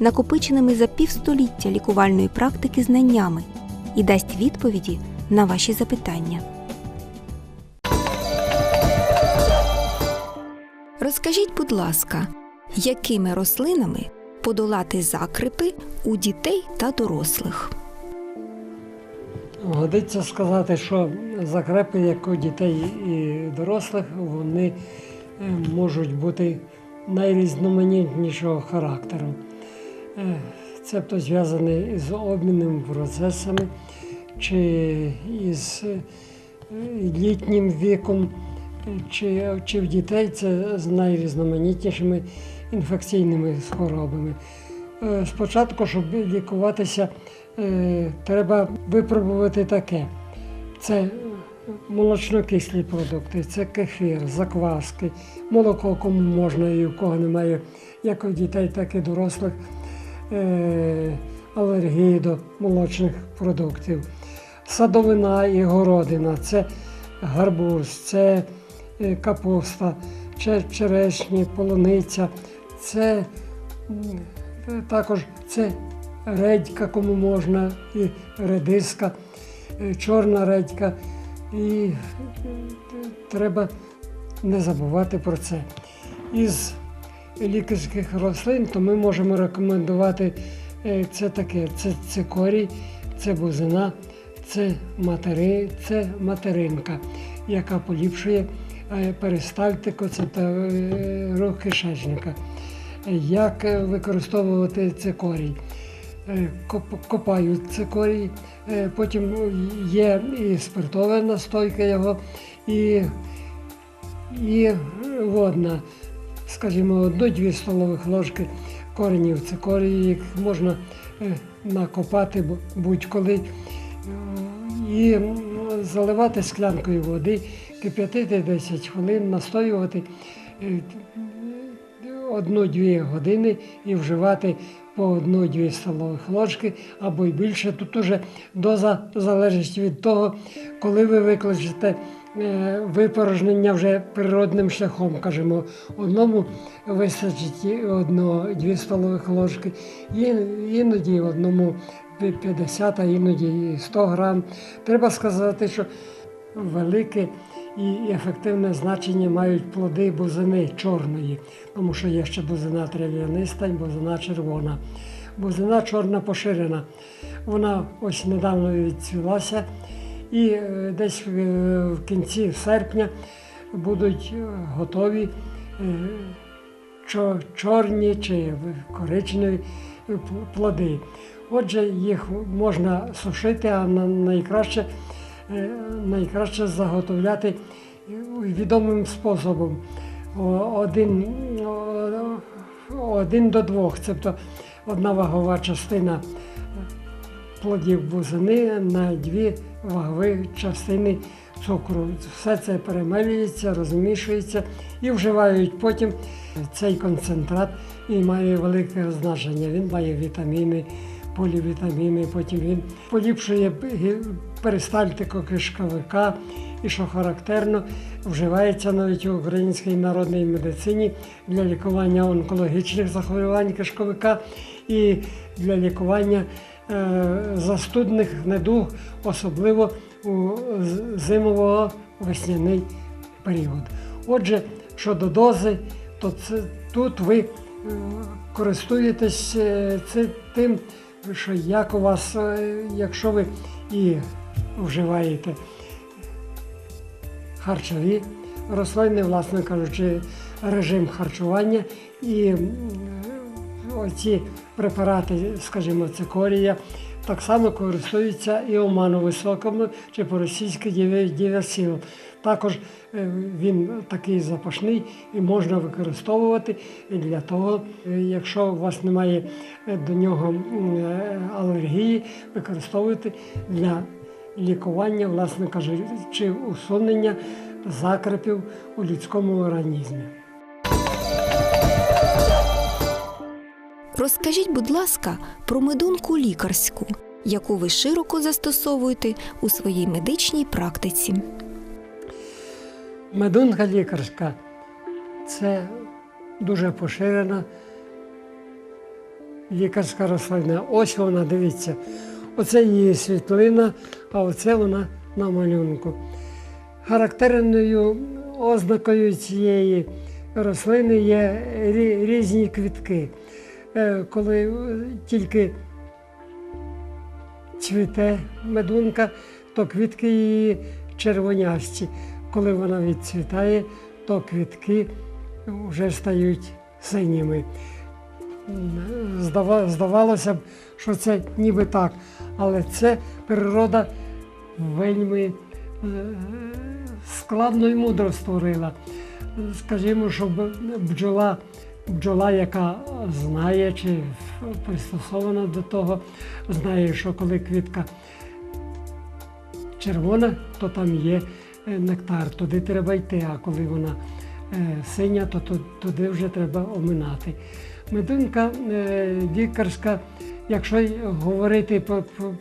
накопиченими за півстоліття лікувальної практики знаннями і дасть відповіді на ваші запитання. Розкажіть, будь ласка, якими рослинами подолати закрипи у дітей та дорослих? Годиться сказати, що закрепи, як у дітей і дорослих, вони е, можуть бути найрізноманітнішого характеру. Е, Цебто зв'язані з обмінними процесами чи із е, літнім віком, чи, чи в дітей це з найрізноманітнішими інфекційними хворобами. Е, Спочатку, щоб лікуватися, треба випробувати таке. Це молочнокислі продукти, це кефір, закваски, молоко кому можна і у кого немає, як у дітей, так і дорослих, алергії до молочних продуктів. Садовина і городина це гарбуз, це е, капуста, черешні, полуниця, це е, також це редька, кому можна, і редиска, е, чорна редька. І е, треба не забувати про це. Із лікарських рослин, то ми можемо рекомендувати е, це таке: це цикорій, це бузина, це матери, це материнка, яка поліпшує е, перистальтику, це та е, рух кишечника. Як використовувати цикорій? Копають цикорій, потім є і спиртова настойка його, і, і водна, скажімо, одну-дві столових ложки коренів цикорії, їх можна е, накопати будь-коли. Е, І заливати склянкою води, кип'ятити 10 хвилин, настоювати е, одну-дві години і вживати по одну-дві столових ложки або й більше. Тут уже доза залежить від того, коли ви викличете випорожнення вже природним шляхом, кажемо, одному вистачить і одно-дві столових ложки, іноді одному 50, а іноді 100 грам. Треба сказати, що велике і ефективне значення мають плоди бузини чорної, тому що є ще бузина трав'яниста і бузина червона. Бузина чорна поширена. Вона ось недавно відцвілася, і е, десь е, в кінці серпня будуть е, готові чорні чи коричневі плоди. Отже, їх можна сушити, а найкраще, найкраще заготовляти відомим способом. Один, один до двох, тобто одна вагова частина плодів бузини на дві вагові частини цукру. Все це перемелюється, розмішується і вживають потім цей концентрат і має велике значення. Він має вітаміни, полівітаміни, потім він поліпшує перистальтику кишковика. І що характерно, вживається навіть у українській народній медицині для лікування онкологічних захворювань кишковика і для лікування застудних недуг, особливо у з- зимово-весняний період. Отже, щодо дози, то це, тут ви е, користуєтесь е, це, тим, що як у вас, е, якщо ви і вживаєте харчові рослини, власне кажучи, режим харчування і м, оці препарати, скажімо, цикорія, так само користуються і оману високому чи по-російськи діве- Також е, він такий запашний і можна використовувати для того, е, якщо у вас немає е, до нього алергії, використовуйте для лікування, власне кажучи, усунення закрепів у людському організмі. Розкажіть, будь ласка, про медунку лікарську, яку ви широко застосовуєте у своїй медичній практиці. Медунка лікарська це дуже поширена лікарська рослина. Ось вона, дивіться. Оце її світлина, а оце вона на малюнку. Характерною ознакою цієї рослини є різні квітки. Е, Коли е, тільки цвіте медунка, то квітки її червонясті. Коли вона відцвітає, то квітки вже стають синіми. Здавалося б, що це ніби так, але це природа вельми е, складно і мудро створила. Скажімо, що б- бджола, бджола, яка знає чи пристосована до того, знає, що коли квітка червона, то там є е, нектар, туди треба йти, а коли вона е, синя, то туди вже треба оминати. Медунка е, лікарська, якщо говорити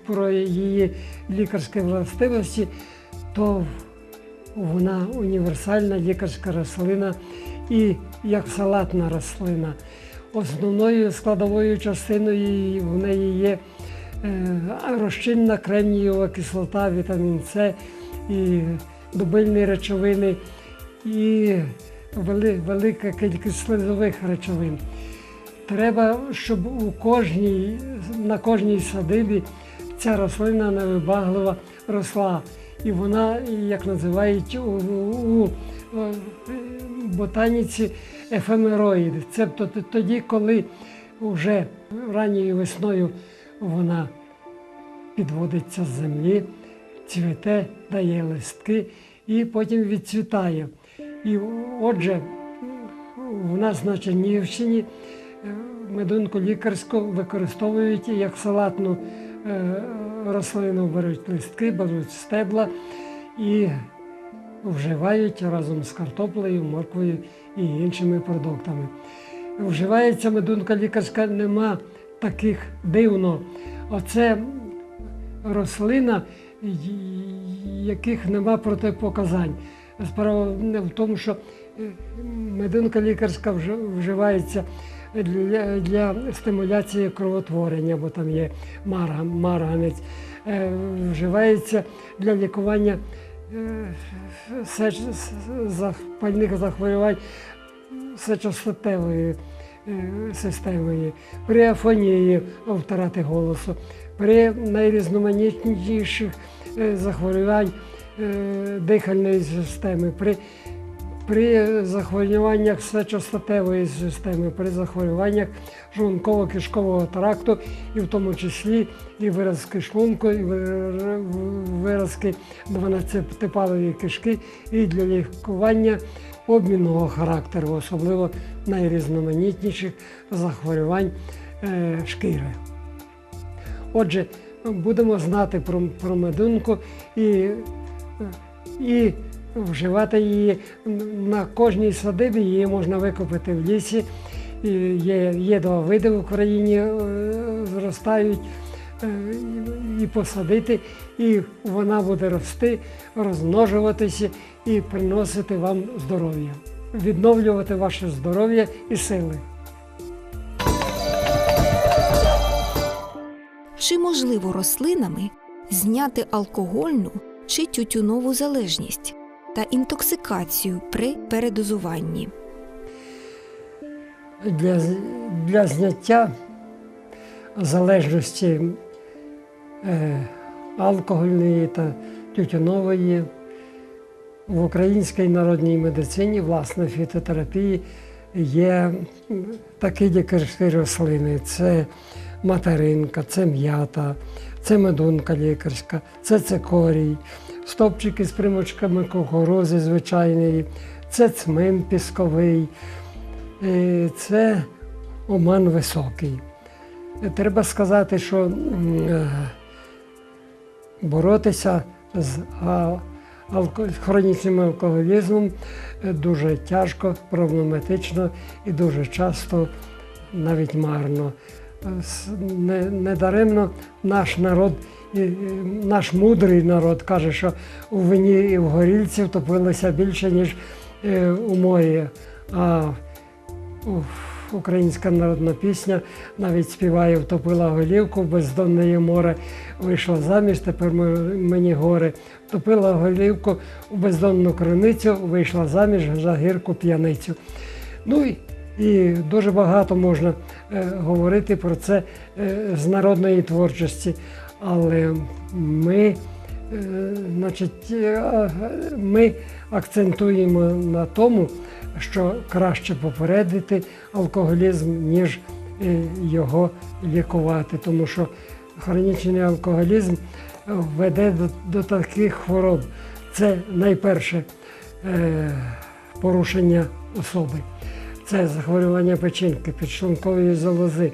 про, її лікарські властивості, то вона універсальна лікарська рослина і як салатна рослина. Основною складовою частиною в неї є е, розчинна кремнієва кислота, вітамін С і дубильні речовини, і велика кількість слизових речовин. Треба, щоб у кожній, на кожній садибі ця рослина невибаглива росла. І вона, як називають у, у, у ботаніці, ефемероїд. Це то- то- тоді, коли вже ранньою весною вона підводиться з землі, цвіте, дає листки і потім відцвітає. І отже, у нас на Чернігівщині е, медунку лікарську використовують як салатну е, рослину, беруть листки, беруть стебла і вживають разом з картоплею, морквою і іншими продуктами. Вживається медунка лікарська, нема таких дивно. Оце рослина, яких нема протипоказань. Справа в тому, що е, мединка лікарська вж- вживається для, для стимуляції кровотворення, бо там є марганець, Е, вживається для лікування запальних захворювань сечостатевої е, системою, при афонії втрати голосу, при найрізноманітніших е, захворювань е, дихальної системи, при, при захворюваннях сечостатевої системи, при захворюваннях шлунково-кишкового тракту, і в тому числі і виразки шлунку, і виразки 12-палої кишки, і для лікування обмінного характеру, особливо найрізноманітніших захворювань е, шкіри. Отже, будемо знати про, про медунку і, і вживати її на кожній садибі, її можна викопати в лісі. Є, є два види в Україні е, зростають е, і посадити, і вона буде рости, розмножуватися і приносити вам здоров'я, відновлювати ваше здоров'я і сили. Чи можливо рослинами зняти алкогольну чи тютюнову залежність та інтоксикацію при передозуванні? для, для зняття залежності е, алкогольної та тютюнової в українській народній медицині, власне, фітотерапії є такі лікарські рослини. Це материнка, це м'ята, це медунка лікарська, це цикорій, стопчики з примочками кукурузи звичайної, це цмин пісковий, е, це оман високий. Треба сказати, що е, боротися з хронічним алкоголізмом е, дуже тяжко, проблематично і дуже часто навіть марно. Недаремно наш народ, наш мудрий народ каже, що у вині і в горілці втопилося більше, ніж е, у морі. А Українська народна пісня навіть співає Втопила голівку, в бездонне море, вийшла заміж, тепер мені горе. Втопила голівку у бездонну криницю, вийшла заміж за гірку п'яницю. Ну і дуже багато можна е, говорити про це е, з народної творчості. Але ми, е, значить, е, ми акцентуємо на тому, що краще попередити алкоголізм, ніж е, його лікувати, тому що хронічний алкоголізм веде до, до таких хвороб. Це найперше порушення особи, це захворювання печінки, підшлункової залози,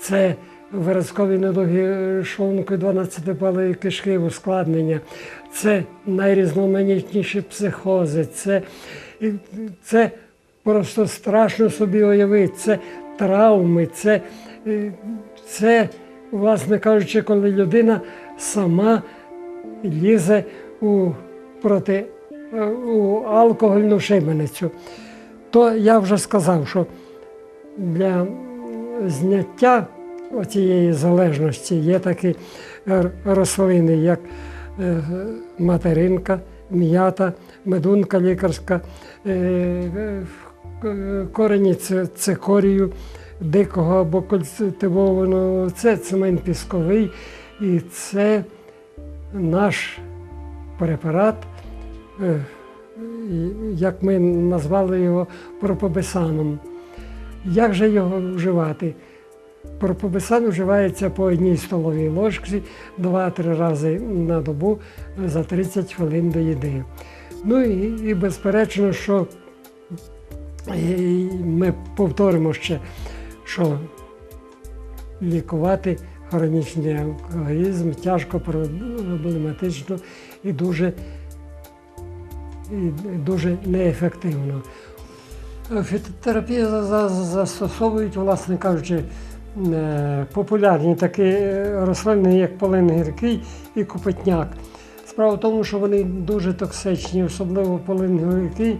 це виразкові недуги шлунку 12-палої кишки, ускладнення, це найрізноманітніші психози, це, це просто страшно собі уявити, це травми, це, це, власне кажучи, коли людина сама лізе у проти у алкогольну шибеницю. То я вже сказав, що для зняття цієї залежності є такі рослини, як е, материнка, м'ята, медунка лікарська, е, е, корені ци- цикорію, дикого або культивованого, це цемент пісковий і це наш препарат, е, як ми назвали його пропобесаном. Як же його вживати? Пропобесан вживається по одній столовій ложці 2-3 рази на добу за 30 хвилин до їди. Ну і, і безперечно, що ми повторимо ще, що лікувати хронічний алкоголізм тяжко, проблематично і дуже, і дуже неефективно. За- застосовують, власне кажучи, популярні такі е, рослини, як полин гіркий і купитняк. Справа в тому, що вони дуже токсичні, особливо полин гіркий,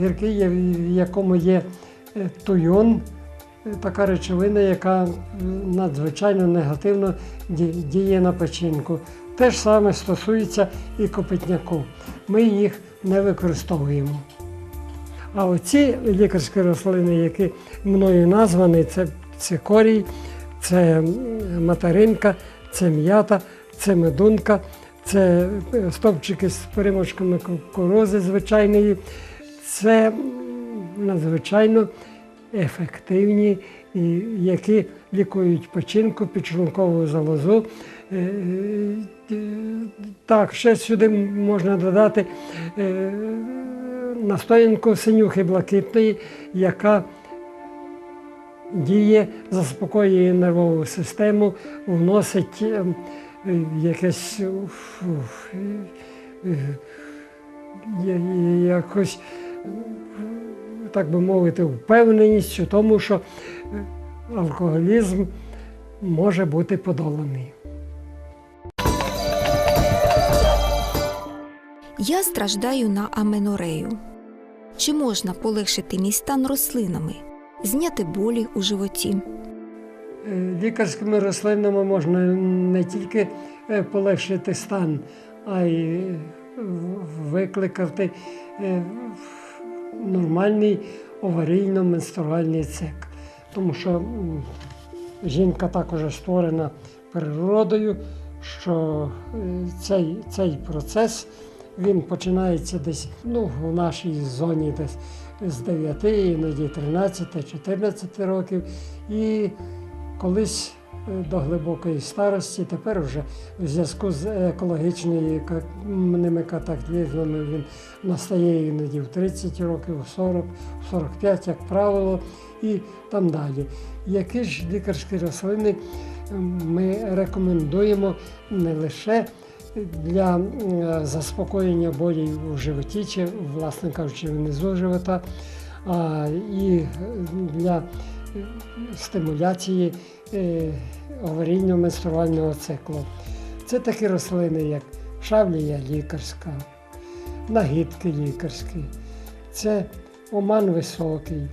гіркий в якому є е, туйон, е, така речовина, яка надзвичайно негативно діє на печінку. Те ж саме стосується і копитняку. Ми їх не використовуємо. А оці лікарські рослини, які мною названі, це цикорій, це материнка, це м'ята, це медунка, це е, стовпчики з перемочками кукурузи звичайної. Це надзвичайно ефективні, які лікують печінку, підшлункову залозу. Е, е, Так, ще сюди можна додати настоянку синюхи блакитної, яка діє, заспокоює нервову систему, вносить е, якесь е, е, якось, так би мовити, впевненість у тому, що алкоголізм може бути подоланий. Я страждаю на аменорею. Чи можна полегшити мій стан рослинами, зняти болі у животі? Е, Лікарськими рослинами можна не тільки е, полегшити стан, а й е, викликати нормальний оварійно-менструальний цикл. Тому що жінка також створена природою, що цей, цей процес він починається десь ну, в нашій зоні, десь з 9, іноді 13, 14 років. І колись е, до глибокої старості, тепер вже в зв'язку з екологічними ка- катаклізмами він настає іноді в 30 років, в 40, в 45, як правило, і там далі. Які ж лікарські рослини ми рекомендуємо не лише для заспокоєння болі у животі, чи, власне кажучи, внизу живота, і е, для е, стимуляції е, аварійно менструального циклу. Це такі рослини, як шавлія лікарська, нагідки лікарські, це оман високий,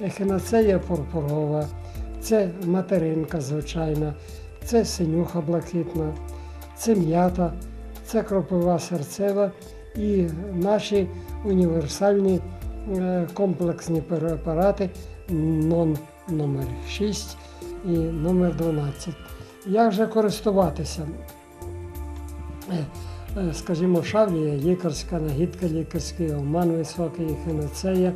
ехінацея пурпурова, це материнка звичайна, це синюха блакитна, це м'ята, це кропива серцева і наші універсальні е, комплексні препарати НОН номер 6 і номер 12. Як же користуватися? Е, е, Скажімо, шавлія лікарська, нагідка лікарська, оман високий, хіноцея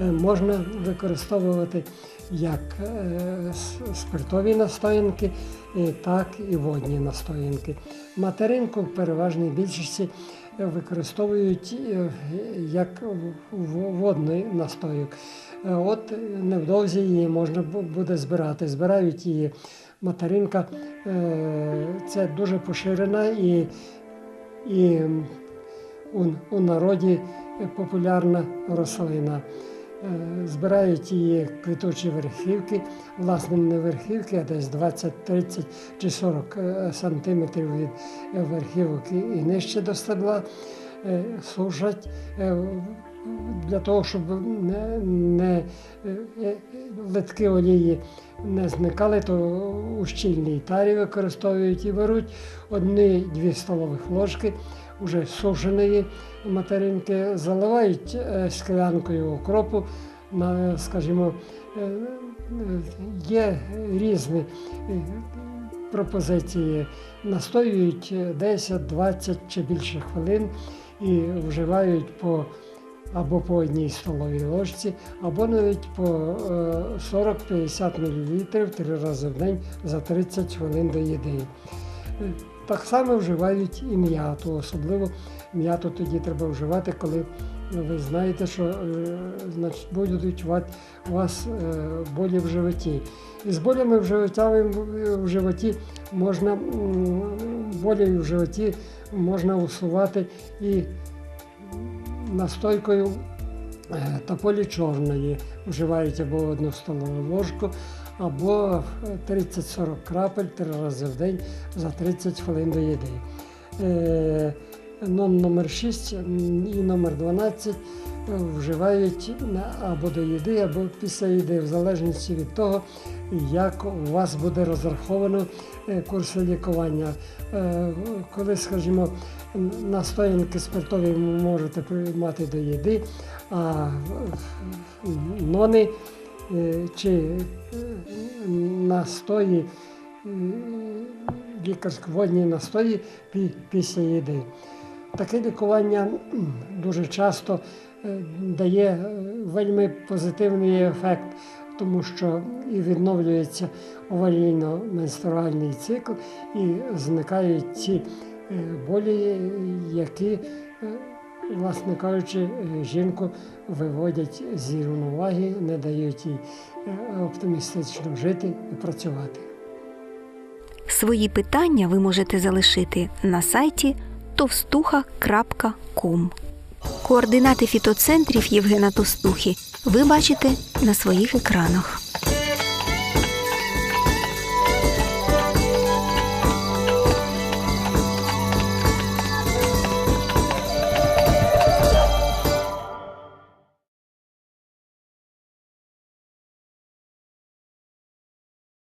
е, можна використовувати як е, спиртові настоянки, е, так і водні настоянки. Материнку в переважній більшості е, використовують як водний настойок. От невдовзі її можна буде збирати. Збирають її материнка. Це дуже поширена і, і у, у народі популярна рослина. Е, Збирають її квітучі верхівки, власне, не верхівки, а десь 20, 30 чи 40 е, сантиметрів від верхівки верхівок і нижче до стебла, е, сушать е, для того, щоб не, не е, е, литки олії не зникали, то у щільній тарі використовують і беруть одні-дві столових ложки уже сушеної материнки, заливають е, склянкою окропу, на, скажімо, є різні пропозиції, настоюють 10, 20 чи більше хвилин і вживають по або по одній столовій ложці, або навіть по е, 40-50 мл три рази в день за 30 хвилин до їди. Е, Так само вживають і м'яту, особливо м'яту тоді треба вживати, коли ви знаєте, що е, значить, будуть у вас е, болі в животі. І з болями в животі, в животі можна болі в животі можна усувати і настойкою е, тополі чорної вживають або одну столову ложку, або е, 30-40 крапель три рази в день за 30 хвилин до їди. Е, ну, номер 6 і номер 12 вживають або до їди, або після їди, в залежності від того, як у вас буде розраховано е, курс лікування. Е, Коли, скажімо, настоянки спиртові можете приймати до їди, а нони е, чи настої, лікарсько-водні настої після їди. Таке лікування дуже часто дає е, вельми позитивний ефект, тому що і відновлюється овалійно-менструальний цикл, і зникають ці е, болі, які, е, власне кажучи, жінку виводять з рівноваги, не дають їй оптимістично жити і працювати. Свої питання ви можете залишити на сайті товстуха.ком. Координати фітоцентрів Євгена Тостухи ви бачите на своїх екранах.